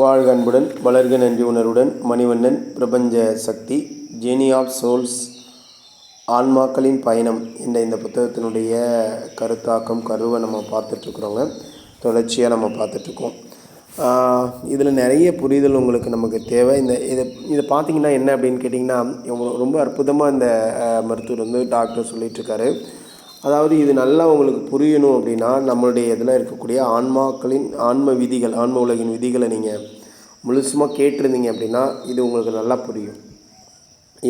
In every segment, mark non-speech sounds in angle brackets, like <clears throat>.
வாழ்க அன்புடன் வளர்க நன்றி உணர்வுடன் மணிவண்ணன் பிரபஞ்ச சக்தி ஜேனி ஆஃப் சோல்ஸ் ஆன்மாக்களின் பயணம் என்ற இந்த புத்தகத்தினுடைய கருத்தாக்கம் கருவை நம்ம பார்த்துட்ருக்குறோங்க. தொடர்ச்சியாக நம்ம பார்த்துட்ருக்கோம். இதில் நிறைய புரிதல் உங்களுக்கு நமக்கு தேவை. இந்த இதை இதை பார்த்தீங்கன்னா என்ன அப்படின்னு கேட்டிங்கன்னா ரொம்ப அற்புதமாக இந்த மருத்துவர் வந்து டாக்டர் சொல்லிகிட்ருக்காரு அதாவது இது நல்லா உங்களுக்கு புரியணும் அப்படின்னா நம்மளுடைய இதில் இருக்கக்கூடிய ஆன்மாக்களின் ஆன்ம விதிகள் ஆன்ம உலகின் விதிகளை நீங்கள் முழுசுமாக கேட்டிருந்தீங்க அப்படின்னா இது உங்களுக்கு நல்லா புரியும்.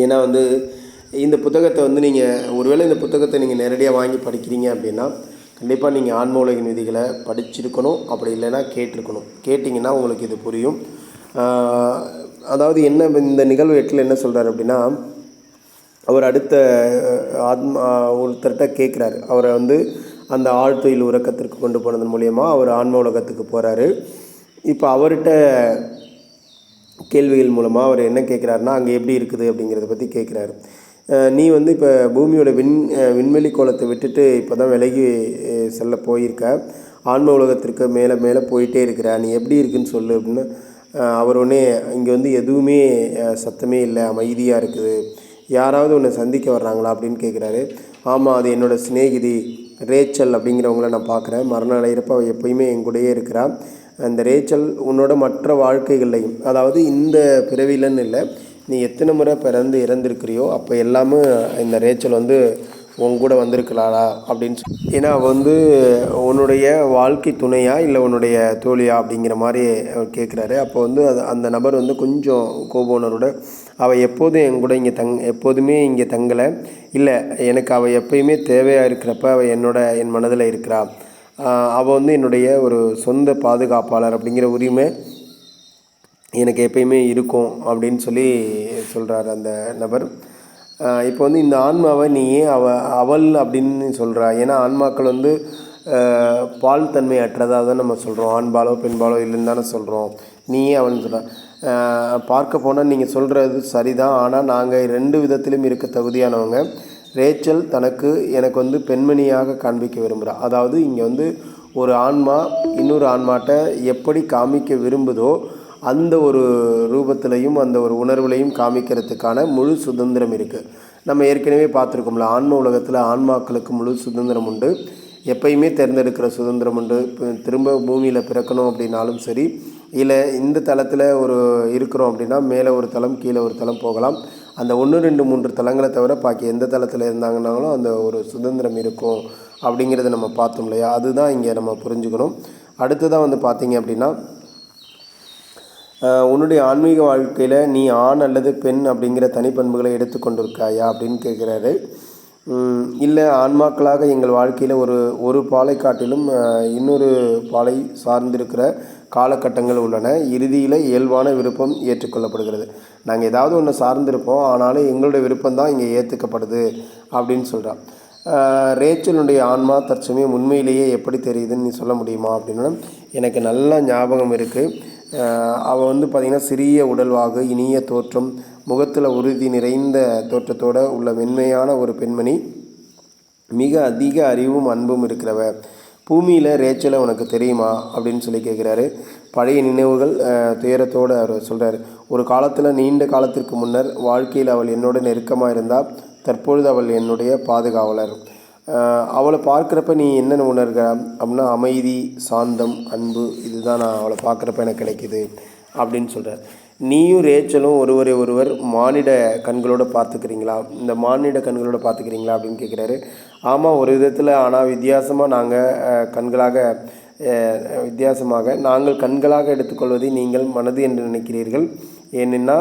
ஏன்னா வந்து இந்த புத்தகத்தை வந்து நீங்கள் ஒருவேளை இந்த புத்தகத்தை நீங்கள் நேரடியாக வாங்கி படிக்கிறீங்க அப்படின்னா கண்டிப்பாக நீங்கள் ஆன்ம உலகின் விதிகளை படிச்சிருக்கணும். அப்படி இல்லைன்னா கேட்டிருக்கணும். கேட்டிங்கன்னா உங்களுக்கு இது புரியும். அதாவது என்ன இந்த நிகழ்வு எட்டில் என்ன சொல்கிறார் அப்படின்னா அவர் அடுத்த ஆத்மா ஒருத்தர்கிட்ட கேட்குறாரு. அவரை வந்து அந்த ஆழ்துயில் உறக்கத்திற்கு கொண்டு போனதன் மூலயமா அவர் ஆன்ம உலகத்துக்கு போகிறாரு இப்போ அவர்கிட்ட கேள்விகள் மூலமாக அவர் என்ன கேட்குறாருன்னா அங்கே எப்படி இருக்குது அப்படிங்கிறத பற்றி கேட்குறாரு. நீ வந்து இப்போ பூமியோட விண் விண்வெளி கோலத்தை விட்டுட்டு இப்போ தான் விலகி செல்ல போயிருக்க. ஆன்ம உலகத்திற்கு மேலே மேலே போயிட்டே இருக்கிற நீ எப்படி இருக்குன்னு சொல்லு அப்படின்னு அவர் உடனே இங்கே வந்து எதுவுமே சத்தமே இல்லை அமைதியாக இருக்குது. யாராவது உன்னை சந்திக்க வர்றாங்களா அப்படின்னு கேட்குறாரு ஆமாம் அது என்னோடய சிநேகிதி ரேச்சல் அப்படிங்கிறவங்கள நான் பார்க்குறேன் மறுநாள் அடைகிறப்ப அவள் எப்பயுமே என் கூடயே இருக்கிறா. அந்த ரேச்சல் உன்னோட மற்ற வாழ்க்கைகள்லையும் அதாவது இந்த பிறவிலன்னு இல்லை நீ எத்தனை முறை பிறந்து இறந்துருக்கிறியோ அப்போ எல்லாமே இந்த ரேச்சல் வந்து உன் கூட வந்திருக்கலாடா அப்படின்னு சொல்லி ஏன்னா அவள் வந்து உன்னுடைய வாழ்க்கை துணையா இல்லை உன்னுடைய தோழியா அப்படிங்கிற மாதிரி அவர் கேட்குறாரு அப்போ வந்து அது அந்த நபர் வந்து கொஞ்சம் கோபோனரோட அவள் எப்போதும் என் கூட இங்கே தங் எப்போதுமே இங்கே தங்கலை. இல்லை எனக்கு அவள் எப்பயுமே தேவையாக இருக்கிறப்ப அவள் என்னோட என் மனதில் இருக்கிறா. அவள் வந்து என்னுடைய ஒரு சொந்த பாதுகாப்பாளர் அப்படிங்கிற உரிமை எனக்கு எப்பயுமே இருக்கும் அப்படின்னு சொல்லி சொல்கிறார் அந்த நபர். இப்போ வந்து இந்த ஆன்மாவை நீ ஏன் அவ அவள் அப்படின்னு சொல்கிறா ஏன்னா ஆன்மாக்கள் வந்து பால் தன்மை அற்றதாக தான் நம்ம சொல்கிறோம் ஆண்பாலோ பெண்பாலோ இல்லைன்னு தானே சொல்கிறோம் நீயே அவள்னு சொல்கிற பார்க்க போனால் நீங்கள் சொல்கிறது சரிதான். ஆனால் நாங்கள் ரெண்டு விதத்திலும் இருக்க தகுதியானவங்க. ரேச்சல் தனக்கு எனக்கு வந்து பெண்மணியாக காண்பிக்க விரும்புகிறா அதாவது இங்கே வந்து ஒரு ஆன்மா இன்னொரு ஆன்மாட்ட எப்படி காமிக்க விரும்புதோ அந்த ஒரு ரூபத்திலையும் அந்த ஒரு உணர்வுலையும் காமிக்கிறதுக்கான முழு சுதந்திரம் இருக்குது நம்ம ஏற்கனவே பார்த்துருக்கோம்ல ஆன்ம உலகத்தில் ஆன்மாக்களுக்கு முழு சுதந்திரம் உண்டு. எப்பயுமே தேர்ந்தெடுக்கிற சுதந்திரம் உண்டு. திரும்ப பூமியில் பிறக்கணும் அப்படின்னாலும் சரி இல்லை இந்த தளத்தில் ஒரு இருக்கிறோம் அப்படின்னா மேலே ஒரு தளம் கீழே ஒரு தளம் போகலாம். அந்த ஒன்று ரெண்டு மூன்று தளங்களை தவிர பாக்கி எந்த தளத்தில் இருந்தாங்கன்னாலும் அந்த ஒரு சுதந்திரம் இருக்கும் அப்படிங்கிறத நம்ம பார்த்தோம் இல்லையா? அதுதான் இங்கே நம்ம புரிஞ்சுக்கணும். அடுத்ததாக வந்து பார்த்தீங்க அப்படின்னா உன்னுடைய ஆன்மீக வாழ்க்கையில் நீ ஆண் அல்லது பெண் அப்படிங்கிற தனிப்பண்புகளை எடுத்துக்கொண்டிருக்காயா அப்படின்னு கேட்குறாரு. இல்லை ஆன்மாக்களாக எங்கள் வாழ்க்கையில் ஒரு ஒரு பாலை காட்டிலும் இன்னொரு பாலை சார்ந்திருக்கிற காலகட்டங்கள் உள்ளன. இறுதியில் இயல்பான விருப்பம் ஏற்றுக்கொள்ளப்படுகிறது. நாங்கள் ஏதாவது ஒன்று சார்ந்திருப்போம். ஆனாலும் எங்களுடைய விருப்பம் தான் இங்கே ஏற்றுக்கப்படுது அப்படின்னு சொல்கிறான் ரேச்சலுடைய ஆன்மா தற்சமயம் உண்மையிலேயே எப்படி தெரியுதுன்னு நீ சொல்ல முடியுமா அப்படின்னா எனக்கு நல்ல ஞாபகம் இருக்குது அவள் வந்து பார்த்திங்கன்னா சிறிய உடல்வாகு இனிய தோற்றம் முகத்தில் உறுதி நிறைந்த தோற்றத்தோட உள்ள மென்மையான ஒரு பெண்மணி. மிக அதிக அறிவும் அன்பும் இருக்கிறவ. பூமியில் ரேச்சலை உனக்கு தெரியுமா? அப்படின்னு சொல்லி கேட்குறாரு பழைய நினைவுகள் துயரத்தோடு அவர் சொல்கிறார் ஒரு காலத்தில் நீண்ட காலத்திற்கு முன்னர் வாழ்க்கையில் அவள் என்னோட நெருக்கமாக இருந்தால் தற்பொழுது அவள் என்னுடைய பாதுகாவலர். அவளை பார்க்குறப்ப நீ என்னென்ன உணர்க அப்படின்னா அமைதி சாந்தம் அன்பு இதுதான் நான் அவளை பார்க்குறப்ப எனக்கு கிடைக்கிது அப்படின்னு சொல்கிறார் நீயும் ரேச்சலும் ஒருவரை ஒருவர் மானிட கண்களோடு பார்த்துக்கிறீங்களா? இந்த மானிட கண்களோடு பார்த்துக்கிறீங்களா அப்படின்னு கேட்குறாரு ஆமாம் ஒரு விதத்தில் ஆனால் வித்தியாசமாக நாங்கள் கண்களாக வித்தியாசமாக நாங்கள் கண்களாக எடுத்துக்கொள்வதை நீங்கள் மனது என்று நினைக்கிறீர்கள். ஏனென்னா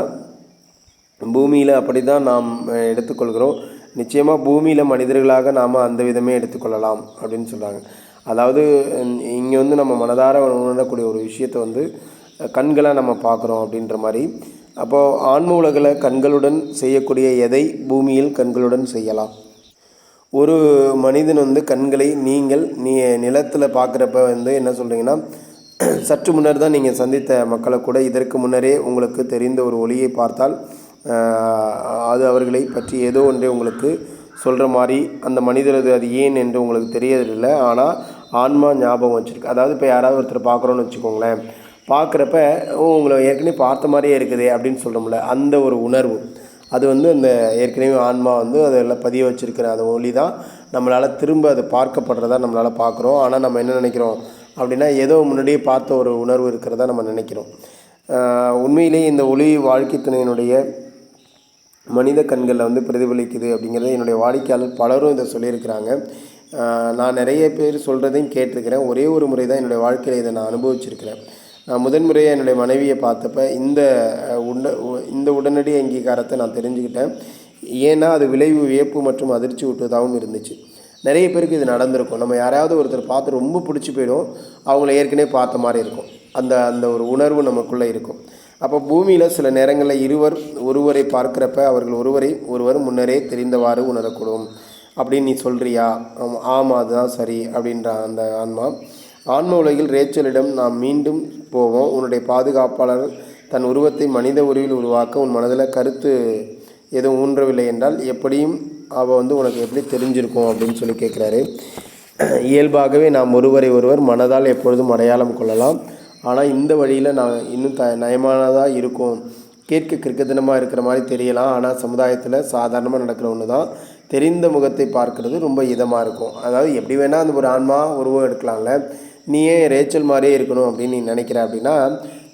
பூமியில் அப்படி தான் நாம் எடுத்துக்கொள்கிறோம். நிச்சயமாக பூமியில் மனிதர்களாக நாம் அந்த விதமே எடுத்துக்கொள்ளலாம் அப்படின்னு சொல்கிறாங்க அதாவது இங்கே வந்து நம்ம மனதார உணரக்கூடிய ஒரு விஷயத்தை வந்து கண்களாக நம்ம பார்க்குறோம் அப்படின்ற மாதிரி. அப்போது ஆன்ம உலகில் கண்களுடன் செய்யக்கூடிய எதை பூமியில் கண்களுடன் செய்யலாம்? ஒரு மனிதன் வந்து கண்களை நீங்கள் நீ நிலத்தில் பார்க்குறப்ப வந்து என்ன சொல்கிறீங்கன்னா <clears throat> சற்று முன்னர் தான் நீங்கள் சந்தித்த மக்களை கூட இதற்கு முன்னரே உங்களுக்கு தெரிந்த ஒரு ஒளியை பார்த்தால் அது அவர்களை பற்றி ஏதோ ஒன்றை உங்களுக்கு சொல்கிற மாதிரி அந்த மனிதரது அது ஏன் என்று உங்களுக்கு தெரியறதில்லை. ஆனால் ஆன்மா ஞாபகம் வச்சுருக்கு. அதாவது இப்போ யாராவது ஒருத்தர் பார்க்குறோன்னு வச்சுக்கோங்களேன். பார்க்குறப்ப உங்களை ஏற்கனவே பார்த்த மாதிரியே இருக்குது அப்படின்னு சொல்கிறோம்ல அந்த ஒரு உணர்வு. அது வந்து அந்த ஏற்கனவே ஆன்மா வந்து அதெல்லாம் பதிய வச்சுருக்கிற அந்த ஒளி தான் நம்மளால் திரும்ப அது பார்க்கப்படுறதா நம்மளால் பார்க்குறோம். ஆனால் நம்ம என்ன நினைக்கிறோம் அப்படின்னா ஏதோ முன்னாடியே பார்த்த ஒரு உணர்வு இருக்கிறதா நம்ம நினைக்கிறோம். உண்மையிலேயே இந்த ஒளி வாழ்க்கை துணையினுடைய மனித கண்களில் வந்து பிரதிபலிக்குது அப்படிங்கிறத என்னுடைய வாடிக்கையாளர் பலரும் இதை சொல்லியிருக்கிறாங்க. நான் நிறைய பேர் சொல்கிறதையும் கேட்டிருக்கிறேன். ஒரே ஒரு முறை தான் என்னுடைய வாழ்க்கையில் இதை நான் அனுபவிச்சிருக்கிறேன். நான் முதன்முறையாக என்னுடைய மனைவியை பார்த்தப்ப இந்த அஹ், உட உ- இந்த உடனடி அங்கீகாரத்தை நான் தெரிஞ்சுக்கிட்டேன். ஏன்னா அது விளைவு வியப்பு மற்றும் அதிர்ச்சி ஊட்டுவதாகவும் இருந்துச்சு. நிறைய பேருக்கு இது நடந்திருக்கும். நம்ம யாராவது ஒருத்தர் பார்த்து ரொம்ப பிடிச்சி போயிடும். அவங்கள ஏற்கனவே பார்த்த மாதிரி இருக்கும். அந்த அந்த ஒரு உணர்வு நமக்குள்ளே இருக்கும். அப்போ பூமியில் சில நேரங்களில் இருவர் ஒருவரை பார்க்குறப்ப அவர்கள் ஒருவரை ஒருவர் முன்னரே தெரிந்தவாறு உணரக்கூடும். அப்படின்னு நீ சொல்கிறியா ஆமாம் ஆமாம் அதுதான் சரி அப்படின்ற அந்த ஆன்மா. ஆன்ம உலகில் ரேச்சலிடம் நாம் மீண்டும் போவோம். உன்னுடைய பாதுகாப்பாளர் தன் உருவத்தை மனித உருவில் உருவாக்க உன் மனதில் கருத்து எதுவும் ஊன்றவில்லை என்றால் எப்படியும் அவள் வந்து உனக்கு எப்படி தெரிஞ்சிருக்கும் அப்படின்னு சொல்லி கேட்குறாரு. இயல்பாகவே நாம் ஒருவரை ஒருவர் மனதால் எப்பொழுதும் அடையாளம் கொள்ளலாம். ஆனால் இந்த வழியில் நான் இன்னும் த நயமானதாக இருக்கும். கேட்க கிறுக்கத்தனமாக இருக்கிற மாதிரி தெரியலாம். ஆனால் சமுதாயத்தில் சாதாரணமாக நடக்கிற ஒன்று தான் தெரிந்த முகத்தை பார்க்கறது ரொம்ப இதமாக இருக்கும். அதாவது எப்படி வேணால் அந்த ஒரு ஆன்மா உருவம் எடுக்கலாம்ல. நீ ஏன் ரேச்சல் மாதிரியே இருக்கணும் அப்படின்னு நீ நினைக்கிற அப்படின்னா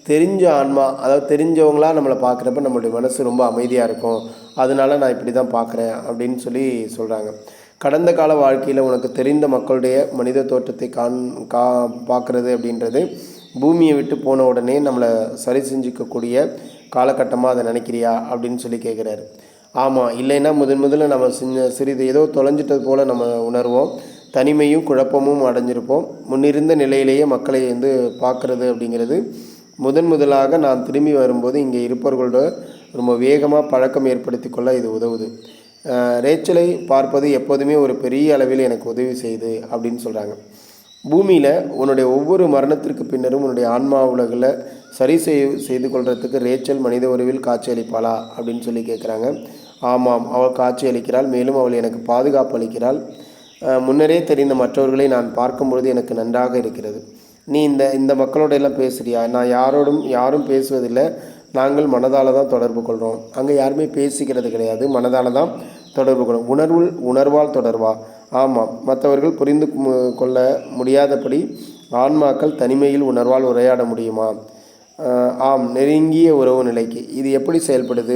தெரிஞ்ச ஆன்மா அதாவது தெரிஞ்சவங்களா நம்மளை பார்க்குறப்ப நம்மளுடைய மனசு ரொம்ப அமைதியாக இருக்கும். அதனால நான் இப்படி தான் பார்க்குறேன் அப்படின்னு சொல்லி சொல்கிறாங்க கடந்த கால வாழ்க்கையில் உனக்கு தெரிந்த மக்களுடைய மனித தோற்றத்தை காண் கா பார்க்குறது அப்படின்றது பூமியை விட்டு போன உடனே நம்மளை சரி செஞ்சுக்கக்கூடிய காலகட்டமாக அதை நினைக்கிறியா அப்படின்னு சொல்லி கேட்குறாரு ஆமாம் இல்லைன்னா முதன் முதல்ல நம்ம சின்ன சிறிது ஏதோ தொலைஞ்சிட்டது போல் நம்ம உணர்வோம். தனிமையும் குழப்பமும் அடைஞ்சிருப்போம். முன்னிருந்த நிலையிலேயே மக்களை வந்து பார்க்குறது அப்படிங்கிறது முதன் முதலாக நான் திரும்பி வரும்போது இங்கே இருப்பவர்களோட ரொம்ப வேகமாக பழக்கம் ஏற்படுத்தி கொள்ள இது உதவுது. ரேச்சலை பார்ப்பது எப்போதுமே ஒரு பெரிய அளவில் எனக்கு உதவி செய்யுது அப்படின்னு சொல்கிறாங்க பூமியில் உன்னுடைய ஒவ்வொரு மரணத்திற்கு பின்னரும் உன்னுடைய ஆன்மா உலகில் சரி செய் செய்து கொள்றதுக்கு ரேச்சல் மனித உறவில் காட்சி அளிப்பாளா? அப்படின்னு சொல்லி கேட்குறாங்க ஆமாம் அவள் காட்சி அளிக்கிறாள் மேலும் அவள் எனக்கு பாதுகாப்பு அளிக்கிறாள். முன்னரே தெரிந்த மற்றவர்களை நான் பார்க்கும்பொழுது எனக்கு நன்றாக இருக்கிறது. நீ இந்த இந்த மக்களோட எல்லாம் நான் யாரோடும் யாரும் பேசுவதில்லை. நாங்கள் மனதால் தான் தொடர்பு கொள்கிறோம் அங்கே யாருமே பேசிக்கிறது கிடையாது. மனதால் தான் தொடர்பு கொள்ளும் உணர்வுள் உணர்வால் தொடர்வா? ஆமாம். மற்றவர்கள் புரிந்து கொள்ள முடியாதபடி ஆன்மாக்கள் தனிமையில் உணர்வால் உரையாட முடியுமா? ஆம். நெருங்கிய உறவு நிலைக்கு. இது எப்படி செயல்படுது?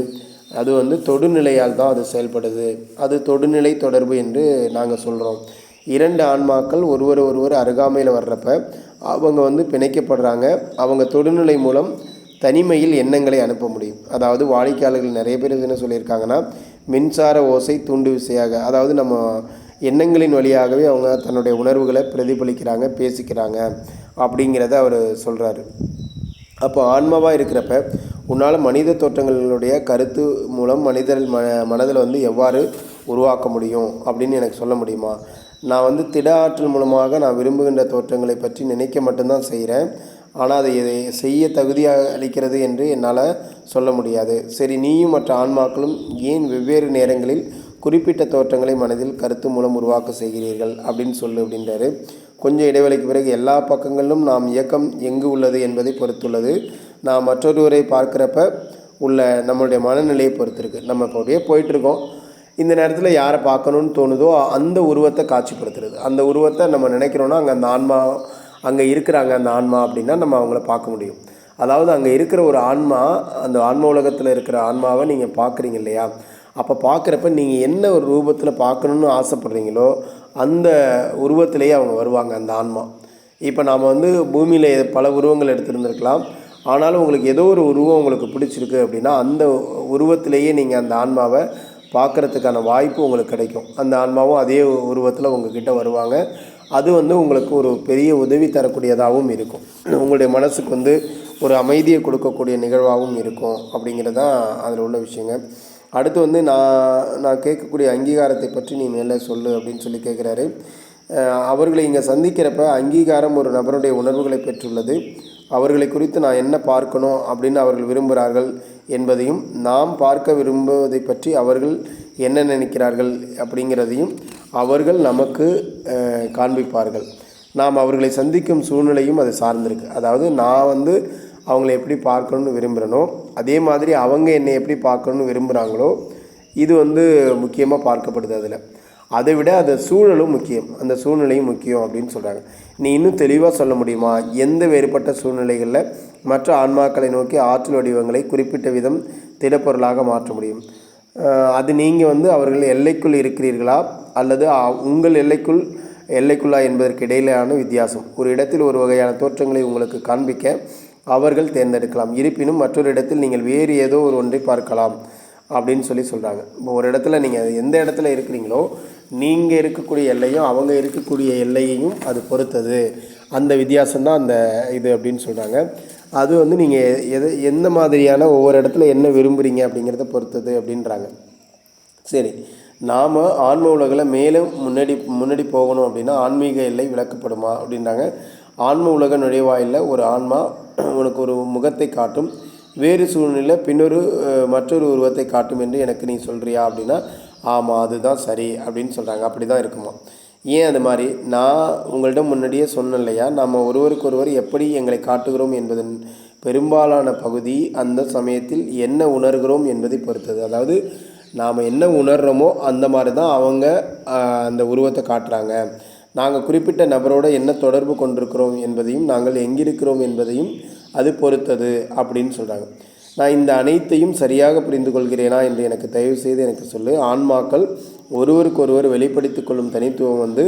அது வந்து தொடுநிலையால் தான் அது செயல்படுது. அது தொடுநிலை தொடர்பு என்று நாங்கள் சொல்கிறோம் இரண்டு ஆன்மாக்கள் ஒருவர் ஒருவர் அருகாமையில் வர்றப்ப அவங்க வந்து பிணைக்கப்படுறாங்க. அவங்க தொடுநிலை மூலம் தனிமையில் எண்ணங்களை அனுப்ப முடியும். அதாவது வாடிக்கையாளர்கள் நிறைய பேர் என்ன சொல்லியிருக்காங்கன்னா மின்சார ஓசை தூண்டு விசையாக அதாவது நம்ம எண்ணங்களின் வழியாகவே அவங்க தன்னுடைய உணர்வுகளை பிரதிபலிக்கிறாங்க பேசிக்கிறாங்க அப்படிங்கிறத அவர் சொல்கிறாரு அப்போ ஆன்மாவாக இருக்கிறப்ப உன்னால் மனித தோற்றங்களுடைய கருத்து மூலம் மனிதர் ம மனதில் வந்து எவ்வாறு உருவாக்க முடியும் அப்படின்னு எனக்கு சொல்ல முடியுமா? நான் வந்து திட ஆற்றல் மூலமாக நான் விரும்புகின்ற தோற்றங்களை பற்றி நினைக்க மட்டும்தான் செய்கிறேன் ஆனால் அதை இதை செய்ய தகுதியாக அளிக்கிறது என்று என்னால் சொல்ல முடியாது. சரி நீயும் மற்ற ஆன்மாக்களும் ஏன் வெவ்வேறு நேரங்களில் குறிப்பிட்ட தோற்றங்களை மனதில் கருத்து மூலம் உருவாக்க செய்கிறீர்கள் அப்படின்னு சொல்லு அப்படின்றாரு. கொஞ்சம் இடைவெளிக்கு பிறகு எல்லா பக்கங்களிலும் நாம் இயக்கம் எங்கு உள்ளது என்பதை பொறுத்துள்ளது. நாம் மற்றொருவரை பார்க்குறப்ப உள்ள நம்மளுடைய மனநிலையை பொறுத்திருக்கு. நம்ம இப்போ அப்படியே போயிட்டுருக்கோம். இந்த நேரத்தில் யாரை பார்க்கணுன்னு தோணுதோ அந்த உருவத்தை காட்சிப்படுத்துறது. அந்த உருவத்தை நம்ம நினைக்கிறோன்னா அங்கே அந்த ஆன்மா அங்கே இருக்கிறாங்க அந்த ஆன்மா அப்படின்னா நம்ம அவங்கள பார்க்க முடியும். அதாவது அங்கே இருக்கிற ஒரு ஆன்மா அந்த ஆன்ம உலகத்தில் இருக்கிற ஆன்மாவை நீங்கள் பார்க்குறீங்க இல்லையா? அப்போ பார்க்குறப்ப நீங்கள் என்ன ஒரு ரூபத்தில் பார்க்கணுன்னு ஆசைப்படுறீங்களோ அந்த உருவத்திலேயே அவங்க வருவாங்க அந்த ஆன்மா. இப்போ நாம் வந்து பூமியில் பல உருவங்கள் எடுத்திருந்துருக்கலாம். ஆனாலும் உங்களுக்கு ஏதோ ஒரு உருவம் உங்களுக்கு பிடிச்சிருக்கு அப்படின்னா அந்த உருவத்திலேயே நீங்கள் அந்த ஆன்மாவை பார்க்குறதுக்கான வாய்ப்பு உங்களுக்கு கிடைக்கும். அந்த ஆன்மாவும் அதே உருவத்தில் உங்ககிட்ட வருவாங்க. அது வந்து உங்களுக்கு ஒரு பெரிய உதவி தரக்கூடியதாகவும் இருக்கும். உங்களுடைய மனசுக்கு வந்து ஒரு அமைதியை கொடுக்கக்கூடிய நிகழ்வாகவும் இருக்கும் அப்படிங்கிறது தான் அதில் உள்ள விஷயங்க. அடுத்து வந்து நான் நான் கேட்கக்கூடிய அங்கீகாரத்தை பற்றி நீ மேலே சொல்லு அப்படின்னு சொல்லி கேட்குறாரு. அவர்களை இங்கே சந்திக்கிறப்ப அங்கீகாரம் ஒரு நபருடைய உணர்வுகளை பெற்றுள்ளது. அவர்களை குறித்து நான் என்ன பார்க்கணும் அப்படின்னு அவர்கள் விரும்புகிறார்கள் என்பதையும் நாம் பார்க்க விரும்புவதை பற்றி அவர்கள் என்ன நினைக்கிறார்கள் அப்படிங்கிறதையும் அவர்கள் நமக்கு காண்பிப்பார்கள். நாம் அவர்களை சந்திக்கும் சூழ்நிலையும் அது சார்ந்திருக்கு. அதாவது நான் வந்து அவங்கள எப்படி பார்க்கணும்னு விரும்புகிறனோ அதே மாதிரி அவங்க என்னை எப்படி பார்க்கணுன்னு விரும்புகிறாங்களோ இது வந்து முக்கியமாக பார்க்கப்படுது அதில். அதை விட அந்த சூழலும் முக்கியம். அந்த சூழ்நிலையும் முக்கியம் அப்படின்னு சொல்கிறாங்க நீ இன்னும் தெளிவாக சொல்ல முடியுமா? எந்த வேறுபட்ட சூழ்நிலைகளில் மற்ற ஆன்மாக்களை நோக்கி ஆற்றல் வடிவங்களை குறிப்பிட்ட விதம் திடப்பொருளாக மாற்ற முடியும்? அது நீங்கள் வந்து அவர்கள் எல்லைக்குள் இருக்கிறீர்களா? அல்லது உங்கள் எல்லைக்குள் எல்லைக்குள்ளா என்பதற்கு இடையிலான வித்தியாசம். ஒரு இடத்தில் ஒரு வகையான தோற்றங்களை உங்களுக்கு காண்பிக்க அவர்கள் தேர்ந்தெடுக்கலாம். இருப்பினும் மற்றொரு இடத்தில் நீங்கள் வேறு ஏதோ ஒரு ஒன்றை பார்க்கலாம் அப்படின்னு சொல்லி சொல்கிறாங்க இப்போ ஒரு இடத்துல நீங்கள் எந்த இடத்துல இருக்கிறீங்களோ நீங்கள் இருக்கக்கூடிய எல்லையும் அவங்க இருக்கக்கூடிய எல்லையையும் அது பொறுத்தது. அந்த வித்தியாசம்தான் அந்த இது அப்படின்னு சொல்கிறாங்க அது வந்து நீங்கள் எது எந்த மாதிரியான ஒவ்வொரு இடத்துல என்ன விரும்புகிறீங்க அப்படிங்கிறத பொறுத்தது அப்படின்றாங்க. சரி நாம் ஆன்ம உலகில் மேலும் முன்னாடி முன்னாடி போகணும் அப்படின்னா ஆன்மீக எல்லை விளக்கப்படுமா அப்படின்றாங்க. ஆன்ம உலக நுழைவாயிலில் ஒரு ஆன்மா உனக்கு ஒரு முகத்தை காட்டும். வேறு சூழ்நிலை பின்னொரு மற்றொரு உருவத்தை காட்டும் என்று எனக்கு நீ சொல்கிறியா அப்படின்னா ஆமாம் அதுதான் சரி அப்படின்னு சொல்கிறாங்க அப்படி தான் இருக்குமா? ஏன் அது மாதிரி? நான் உங்கள்கிட்ட முன்னாடியே சொன்னேன் இல்லையா நம்ம ஒருவருக்கொருவர் எப்படி எங்களை காட்டுகிறோம் என்பதன் பெரும்பாலான பகுதி அந்த சமயத்தில் என்ன உணர்கிறோம் என்பதை பொறுத்தது. அதாவது நாம் என்ன உணர்கிறோமோ அந்த மாதிரி தான் அவங்க அந்த உருவத்தை காட்டுறாங்க. நாங்கள் குறிப்பிட்ட நபரோட என்ன தொடர்பு கொண்டிருக்கிறோம் என்பதையும் நாங்கள் எங்கிருக்கிறோம் என்பதையும் அது பொறுத்தது அப்படின்னு சொல்கிறாங்க நான் இந்த அனைத்தையும் சரியாக புரிந்து கொள்கிறேனா என்று எனக்கு தயவு செய்து எனக்கு சொல்லு. ஆன்மாக்கள் ஒருவருக்கொருவர் வெளிப்படுத்திக் கொள்ளும் தனித்துவம் வந்து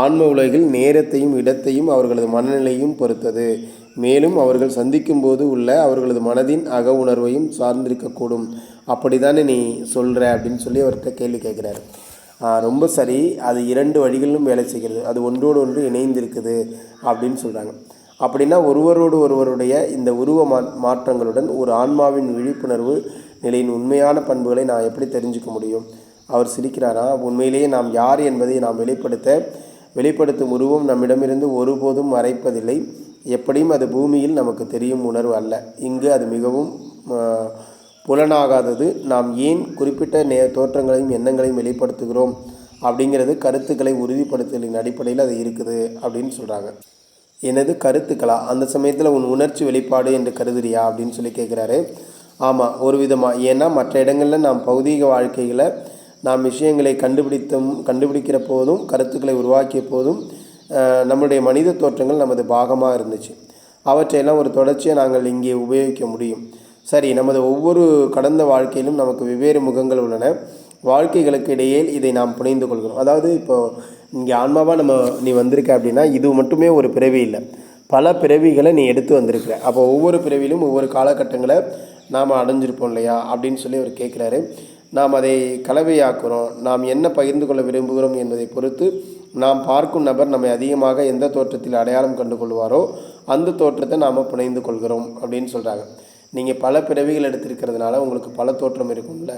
ஆன்ம உலகில் நேரத்தையும் இடத்தையும் அவர்களது மனநிலையும் பொறுத்தது. மேலும் அவர்கள் சந்திக்கும் போது உள்ள அவர்களது மனதின் அக உணர்வையும் சார்ந்திருக்கக்கூடும். அப்படிதானே நீ சொல்கிற அப்படின்னு சொல்லி அவர்கிட்ட கேள்வி கேட்குறாரு. ரொம்ப சரி. அது இரண்டு வழிகளிலும் வேலை செய்கிறது. அது ஒன்றோடு ஒன்று இணைந்திருக்குது அப்படின்னு சொல்கிறாங்க அப்படின்னா ஒருவரோடு ஒருவருடைய இந்த உருவ மா மாற்றங்களுடன் ஒரு ஆன்மாவின் விழிப்புணர்வு நிலையின் உண்மையான பண்புகளை நான் எப்படி தெரிஞ்சுக்க முடியும்? அவர் சிரிக்கிறாரா? உண்மையிலேயே நாம் யார் என்பதை நாம் வெளிப்படுத்த வெளிப்படுத்தும் உருவம் நம்மிடமிருந்து ஒருபோதும் மறைப்பதில்லை. எப்படியும் அது பூமியில் நமக்கு தெரியும் உணர்வு அல்ல. இங்கு அது மிகவும் புலனாகாதது. நாம் ஏன் குறிப்பிட்ட நே தோற்றங்களையும் எண்ணங்களையும் வெளிப்படுத்துகிறோம்? அப்படிங்கிறது கருத்துக்களை உறுதிப்படுத்தலின் அடிப்படையில் அது இருக்குது அப்படின்னு சொல்கிறாங்க எனது கருத்துக்களா? அந்த சமயத்தில் உன் உணர்ச்சி வெளிப்பாடு என்று கருதுறியா? அப்படின்னு சொல்லி கேட்குறாரு ஆமாம் ஒரு விதமாக ஏன்னா மற்ற இடங்களில் நாம் பௌதீக வாழ்க்கையில் நாம் விஷயங்களை கண்டுபிடித்தும் கண்டுபிடிக்கிற போதும் கருத்துக்களை உருவாக்கிய போதும் நம்முடைய மனித தோற்றங்கள் நமது பாகமாக இருந்துச்சு. அவற்றையெல்லாம் ஒரு தொடர்ச்சியை நாங்கள் இங்கே உபயோகிக்க முடியும். சரி நமது ஒவ்வொரு கடந்த வாழ்க்கையிலும் நமக்கு வெவ்வேறு முகங்கள் உள்ளன. வாழ்க்கைகளுக்கு இடையே இதை நாம் புனைந்து கொள்கிறோம். அதாவது இப்போ இங்கே ஆன்மாவாக நம்ம நீ வந்திருக்க அப்படின்னா இது மட்டுமே ஒரு பிறவி இல்லை. பல பிறவிகளை நீ எடுத்து வந்திருக்கிற. அப்போ ஒவ்வொரு பிறவியிலும் ஒவ்வொரு காலகட்டங்களை நாம் அடைஞ்சிருப்போம் இல்லையா? அப்படின்னு சொல்லி அவர் கேட்குறாரு. நாம் அதை கலவையாக்குறோம். நாம் என்ன பகிர்ந்து கொள்ள விரும்புகிறோம் என்பதை பொறுத்து நாம் பார்க்கும் நபர் நம்மை அதிகமாக எந்த தோற்றத்தில் அடையாளம் கண்டு கொள்வாரோ அந்த தோற்றத்தை நாம் புனைந்து கொள்கிறோம் அப்படின்னு சொல்கிறாங்க நீங்கள் பல பிறவிகள் எடுத்திருக்கிறதுனால உங்களுக்கு பல தோற்றம் இருக்கும்ல.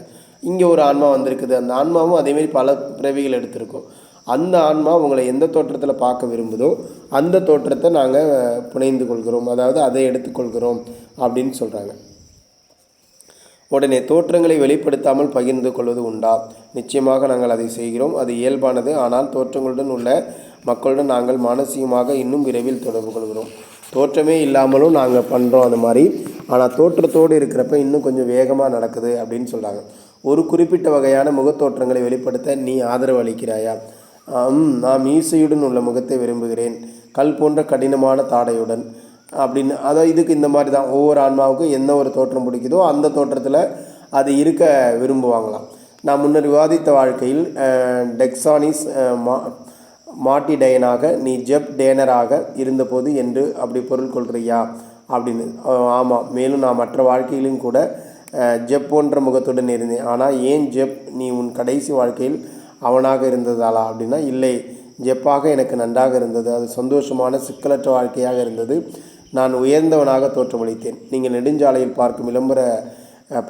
இங்கே ஒரு ஆன்மா வந்திருக்குது. அந்த ஆன்மாவும் அதேமாரி பல பிறவிகள் எடுத்திருக்கோம். அந்த ஆன்மா உங்களை எந்த தோற்றத்தில் பார்க்க விரும்புதோ அந்த தோற்றத்தை நாங்கள் புனைந்து கொள்கிறோம். அதாவது அதை எடுத்துக்கொள்கிறோம் அப்படின்னு சொல்கிறாங்க உடனே தோற்றங்களை வெளிப்படுத்தாமல் பகிர்ந்து கொள்வது உண்டா? நிச்சயமாக நாங்கள் அதை செய்கிறோம். அது இயல்பானது. ஆனால் தோற்றங்களுடன் உள்ள மக்களுடன் நாங்கள் மானசீகமாக இன்னும் விரைவில் தொடர்பு கொள்கிறோம். தோற்றமே இல்லாமலும் நாங்கள் பண்ணுறோம் அந்த மாதிரி. ஆனால் தோற்றத்தோடு இருக்கிறப்ப இன்னும் கொஞ்சம் வேகமாக நடக்குது அப்படின்னு சொல்கிறாங்க ஒரு குறிப்பிட்ட வகையான முகத்தோற்றங்களை வெளிப்படுத்த நீ ஆதரவு அளிக்கிறாயா? ஆம் நான் மீசையுடன் உள்ள முகத்தை விரும்புகிறேன். கல் போன்ற கடினமான தாடையுடன் அப்படின்னு. அதான் இதுக்கு இந்த மாதிரி தான். ஒவ்வொரு ஆன்மாவுக்கும் என்ன ஒரு தோற்றம் பிடிக்குதோ அந்த தோற்றத்தில் அது இருக்க விரும்புவாங்களாம். நான் முன்னர் விவாதித்த வாழ்க்கையில் டெக்ஸானிஸ் மா மாட்டிடையனாக நீ ஜெப் டேனராக இருந்தபோது என்று அப்படி பொருள் கொள்கிறியா? அப்படின்னு. ஆமாம் மேலும் நான் மற்ற வாழ்க்கையிலும் கூட ஜெப் போன்ற முகத்துடன் இருந்தேன். ஆனால் ஏன் ஜெப்? நீ உன் கடைசி வாழ்க்கையில் அவனாக இருந்ததாலா அப்படின்னா இல்லை. ஜெப்பாக எனக்கு நன்றாக இருந்தது. அது சந்தோஷமான சிக்கலற்ற வாழ்க்கையாக இருந்தது. நான் உயர்ந்தவனாக தோற்றமளித்தேன். நீங்கள் நெடுஞ்சாலையில் பார்க்கும் விளம்பர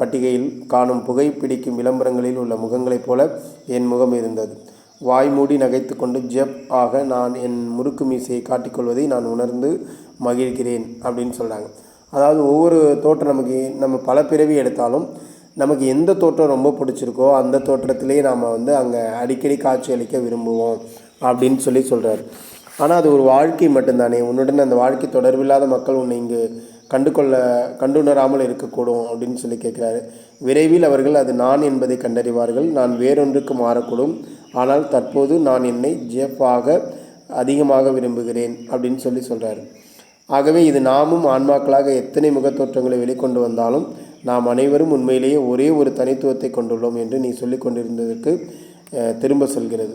பட்டிகையில் காணும் புகைப்பிடிக்கும் விளம்பரங்களில் உள்ள முகங்களைப் போல என் முகம் இருந்தது. வாய் மூடி நகைத்து கொண்டு ஜெப் ஆக நான் என் முறுக்கு மீசையை காட்டிக்கொள்வதை நான் உணர்ந்து மகிழ்கிறேன் அப்படின்னு சொல்கிறாங்க அதாவது ஒவ்வொரு தோற்றம் நமக்கு நம்ம பல பிறவி எடுத்தாலும் நமக்கு எந்த தோற்றம் ரொம்ப பிடிச்சிருக்கோ அந்த தோற்றத்திலே நாம் வந்து அங்கே அடிக்கடி காட்சி அளிக்க விரும்புவோம் அப்படின்னு சொல்லி சொல்கிறாரு ஆனால் அது ஒரு வாழ்க்கை மட்டும்தானே. உன்னுடன் அந்த வாழ்க்கை தொடர்பில்லாத மக்கள் உன்னை இங்கு கண்டுகொள்ள கண்டுணராமல் இருக்கக்கூடும் அப்படின்னு சொல்லி கேட்குறாரு. விரைவில் அவர்கள் அது நான் என்பதை கண்டறிவார்கள். நான் வேறொன்றுக்கு மாறக்கூடும். ஆனால் தற்போது நான் என்னை ஜெஃபாக அதிகமாக விரும்புகிறேன் அப்படின்னு சொல்லி சொல்கிறாரு ஆகவே இது நாமும் ஆன்மாக்களாக எத்தனை முகத்தோற்றங்களை வெளிக்கொண்டு வந்தாலும் நாம் அனைவரும் உண்மையிலேயே ஒரே ஒரு தனித்துவத்தை கொண்டுள்ளோம் என்று நீ சொல்லி கொண்டிருந்ததற்கு திரும்ப சொல்கிறது.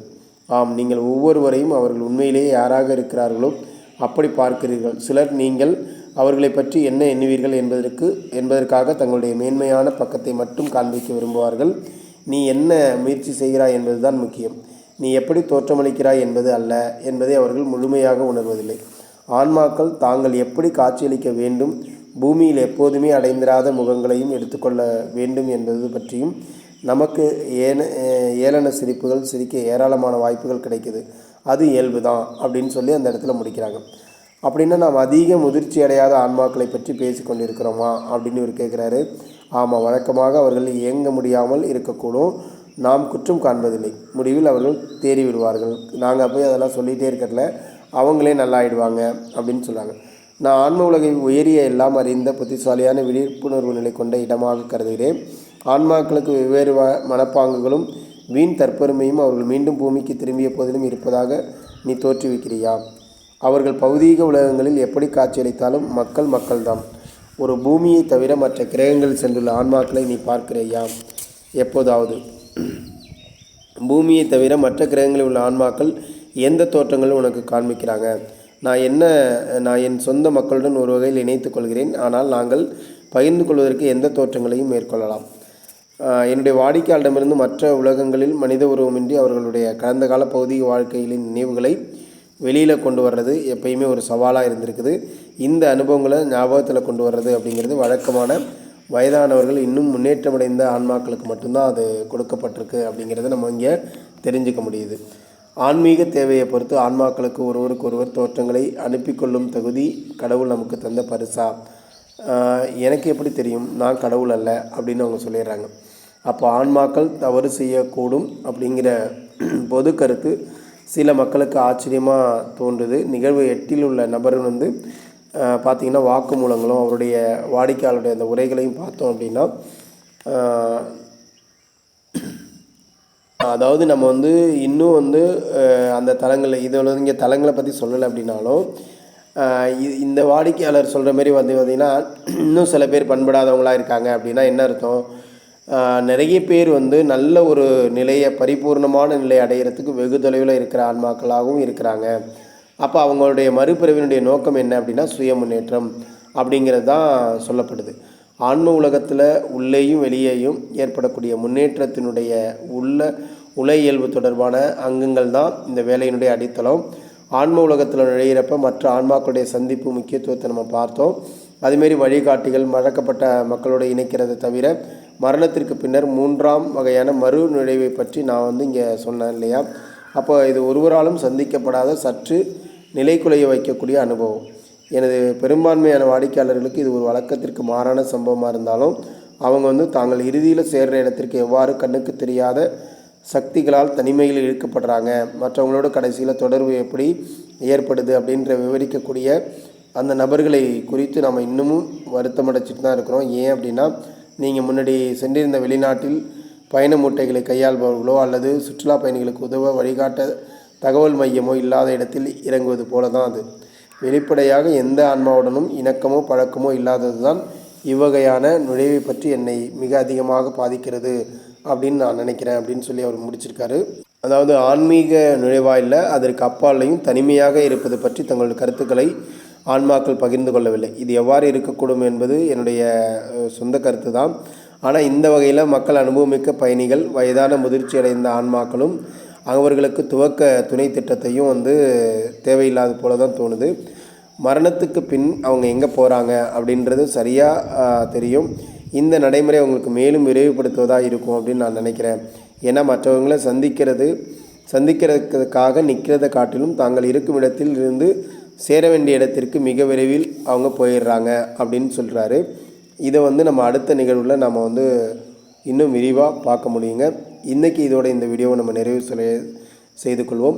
ஆம் நீங்கள் ஒவ்வொருவரையும் அவர்கள் உண்மையிலேயே யாராக இருக்கிறார்களோ அப்படி பார்க்கிறீர்கள். சிலர் நீங்கள் அவர்களை பற்றி என்ன எண்ணுவீர்கள் என்பதற்கு என்பதற்காக தங்களுடைய மேன்மையான பக்கத்தை மட்டும் காண்பிக்க விரும்புவார்கள். நீ என்ன முயற்சி செய்கிறாய் என்பதுதான் முக்கியம். நீ எப்படி தோற்றமளிக்கிறாய் என்பது அல்ல என்பதை அவர்கள் முழுமையாக உணர்வதில்லை. ஆன்மாக்கள் தாங்கள் எப்படி காட்சியளிக்க வேண்டும் பூமியில் எப்போதுமே அடைந்திராத முகங்களையும் எடுத்துக்கொள்ள வேண்டும் என்பது பற்றியும் நமக்கு ஏன ஏளன சிரிப்புகள் சிரிக்க ஏராளமான வாய்ப்புகள் கிடைக்குது. அது இயல்பு தான் அப்படின்னு சொல்லி அந்த இடத்துல முடிக்கிறாங்க. அப்படின்னா நாம் அதிக முதிர்ச்சி அடையாத ஆன்மாக்களை பற்றி பேசி கொண்டிருக்கிறோமா? அப்படின்னு இவர் கேட்குறாரு. ஆமாம் வழக்கமாக அவர்கள் இயங்க முடியாமல் இருக்கக்கூடும். நாம் குற்றம் காண்பதில்லை. முடிவில் அவர்கள் தேறி விடுவார்கள் நாங்கள் போய் அதெல்லாம் சொல்லிகிட்டே இருக்கிறதுல அவங்களே நல்லா ஆயிடுவாங்க அப்படின்னு சொல்கிறாங்க நான் ஆன்ம உலகை உயரிய எல்லாம் அறிந்த புத்திசாலியான விழிப்புணர்வு நிலை கொண்ட இடமாக கருதுகிறேன். ஆன்மாக்களுக்கு வெவ்வேறு வ- மனப்பாங்குகளும் வீண் தற்பெருமையும் அவர்கள் மீண்டும் பூமிக்கு திரும்பிய போதிலும் இருப்பதாக நீ தோற்றுவிக்கிறியா? அவர்கள் பௌதீக உலகங்களில் எப்படி காட்சியளித்தாலும் மக்கள் மக்கள்தான். ஒரு பூமியை தவிர மற்ற கிரகங்களில் சென்றுள்ள ஆன்மாக்களை நீ பார்க்கிறேயா எப்போதாவது. பூமியை தவிர மற்ற கிரகங்களில் உள்ள ஆன்மாக்கள் எந்த தோற்றங்களும் உனக்கு காண்பிக்கிறாங்க? நான் என்ன நான் என் சொந்த மக்களுடன் ஒரு வகையில் இணைத்துக் கொள்கிறேன். ஆனால் நாங்கள் பகிர்ந்து கொள்வதற்கு எந்த தோற்றங்களையும் மேற்கொள்ளலாம். என்னுடைய வாடிக்கையாளரிடமிருந்து மற்ற உலகங்களில் மனித உருவமின்றி அவர்களுடைய கடந்த கால பௌதிக வாழ்க்கைகளின் நினைவுகளை வெளியில் கொண்டு வர்றது எப்பயுமே ஒரு சவாலாக இருந்திருக்குது. இந்த அனுபவங்களை ஞாபகத்தில் கொண்டு வர்றது அப்படிங்கிறது வழக்கமான வயதானவர்கள் இன்னும் முன்னேற்றமடைந்த ஆன்மாக்களுக்கு மட்டும்தான் அது கொடுக்கப்பட்டிருக்கு அப்படிங்கிறத நம்ம இங்கே தெரிஞ்சுக்க முடியுது. ஆன்மீக தேவையை பொறுத்து ஆன்மாக்களுக்கு ஒருவருக்கு ஒருவர் தோற்றங்களை அனுப்பிக்கொள்ளும் தகுதி கடவுள் நமக்கு தந்த பரிசா? எனக்கு எப்படி தெரியும்? நான் கடவுள் அல்ல அப்படின்னு அவங்க சொல்லிடுறாங்க. அப்போ ஆன்மாக்கள் தவறு செய்யக்கூடும் அப்படிங்கிற பொது கருத்து சில மக்களுக்கு ஆச்சரியமாக தோன்றுது. நிகழ்வு எட்டில் உள்ள நபர் வந்து பார்த்திங்கன்னா பார்த்தீங்கன்னா வாக்குமூலங்களும் அவருடைய வாடிக்கையாளருடைய அந்த உரைகளையும் பார்த்தோம் அப்படின்னா அதாவது நம்ம வந்து இன்னும் வந்து அந்த தலங்களில் இதோட இங்கே தலங்களை பற்றி சொல்லலை அப்படின்னாலும் இந்த வாடிக்கையாளர் சொல்கிற மாதிரி வந்து பார்த்திங்கன்னா இன்னும் சில பேர் பண்படாதவங்களா இருக்காங்க அப்படின்னா என்ன அர்த்தம்? நிறைய பேர் வந்து நல்ல ஒரு நிலையை பரிபூர்ணமான நிலையை அடையிறதுக்கு வெகு தொலைவில் இருக்கிற ஆன்மாக்களாகவும் இருக்கிறாங்க. அப்போ அவங்களுடைய மறுபிறவினுடைய நோக்கம் என்ன அப்படின்னா சுய முன்னேற்றம் அப்படிங்கிறது தான் சொல்லப்படுது. ஆன்ம உலகத்தில் உள்ளேயும் வெளியேயும் ஏற்படக்கூடிய முன்னேற்றத்தினுடைய உள்ள உல இயல்பு தொடர்பான அங்கங்கள் தான் இந்த வேலையினுடைய அடித்தளம். ஆன்ம உலகத்தில் நுழையிறப்ப மற்ற ஆன்மாக்களுடைய சந்திப்பு முக்கியத்துவத்தை நம்ம பார்த்தோம். அதுமாரி வழிகாட்டிகள் மறக்கப்பட்ட மக்களோட இணைக்கிறதை தவிர மரணத்திற்கு பின்னர் மூன்றாம் வகையான மறு நுழைவை பற்றி நான் வந்து இங்கே சொன்னேன் இல்லையா? அப்போ இது ஒருவராலும் சந்திக்கப்படாத சற்று நிலைக்குலைய வைக்கக்கூடிய அனுபவம். எனது பெரும்பான்மையான வாடிக்கையாளர்களுக்கு இது ஒரு வழக்கத்திற்கு மாறான சம்பவமாக இருந்தாலும் அவங்க வந்து தாங்கள் இறுதியில் சேர்ற இடத்திற்கு எவ்வாறு கண்ணுக்கு தெரியாத சக்திகளால் தனிமையில் இழுக்கப்படுறாங்க மற்றவங்களோட கடைசியில் தொடர்பு எப்படி ஏற்படுது அப்படின்ற விவரிக்கக்கூடிய அந்த நபர்களை குறித்து நம்ம இன்னமும் வருத்தமடைச்சிட்டு தான் இருக்கிறோம். ஏன் அப்படின்னா நீங்கள் முன்னாடி சென்றிருந்த வெளிநாட்டில் பயண மூட்டைகளை கையாள்பவர்களோ அல்லது சுற்றுலா பயணிகளுக்கு உதவ வழிகாட்ட தகவல் மையமோ இல்லாத இடத்தில் இறங்குவது போல தான் அது. வெளிப்படையாக எந்த ஆன்மாவுடனும் இணக்கமோ பழக்கமோ இல்லாதது தான் இவ்வகையான நுழைவை பற்றி என்னை மிக அதிகமாக பாதிக்கிறது அப்படின்னு நான் நினைக்கிறேன் அப்படின்னு சொல்லி அவர் முடிச்சிருக்காரு. அதாவது ஆன்மீக நுழைவாயில் அதற்கு அப்பாலையும் தனிமையாக இருப்பது பற்றி தங்களுடைய கருத்துக்களை ஆன்மாக்கள் பகிர்ந்து கொள்ளவில்லை. இது எவ்வாறு இருக்கக்கூடும் என்பது என்னுடைய சொந்த கருத்து தான் ஆனால் இந்த வகையில் மக்கள் அனுபவமிக்க பயணிகள் வயதான முதிர்ச்சி அடைந்த ஆன்மாக்களும் அவர்களுக்கு துவக்க துணை திட்டத்தையும் வந்து தேவையில்லாத போல தான் தோணுது. மரணத்துக்கு பின் அவங்க எங்கே போகிறாங்க அப்படின்றது சரியாக தெரியும். இந்த நடைமுறை அவங்களுக்கு மேலும் விரைவுபடுத்துவதாக இருக்கும் அப்படின்னு நான் நினைக்கிறேன். ஏன்னா மற்றவங்களை சந்திக்கிறது சந்திக்கிறதுக்காக நிற்கிறத காட்டிலும் தாங்கள் இருக்கும் இடத்தில் இருந்து சேர வேண்டிய இடத்திற்கு மிக விரைவில் அவங்க போயிடுறாங்க அப்படின்னு சொல்கிறாரு இதை வந்து நம்ம அடுத்த நிகழ்வில் நம்ம வந்து இன்னும் விரிவாக பார்க்க முடியுங்க. இன்றைக்கி இதோட இந்த வீடியோவை நம்ம நிறைவு செய்ய செய்து கொள்வோம்.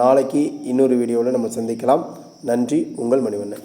நாளைக்கு இன்னொரு வீடியோவில் நம்ம சந்திக்கலாம். நன்றி உங்கள் மணிவண்ணன்.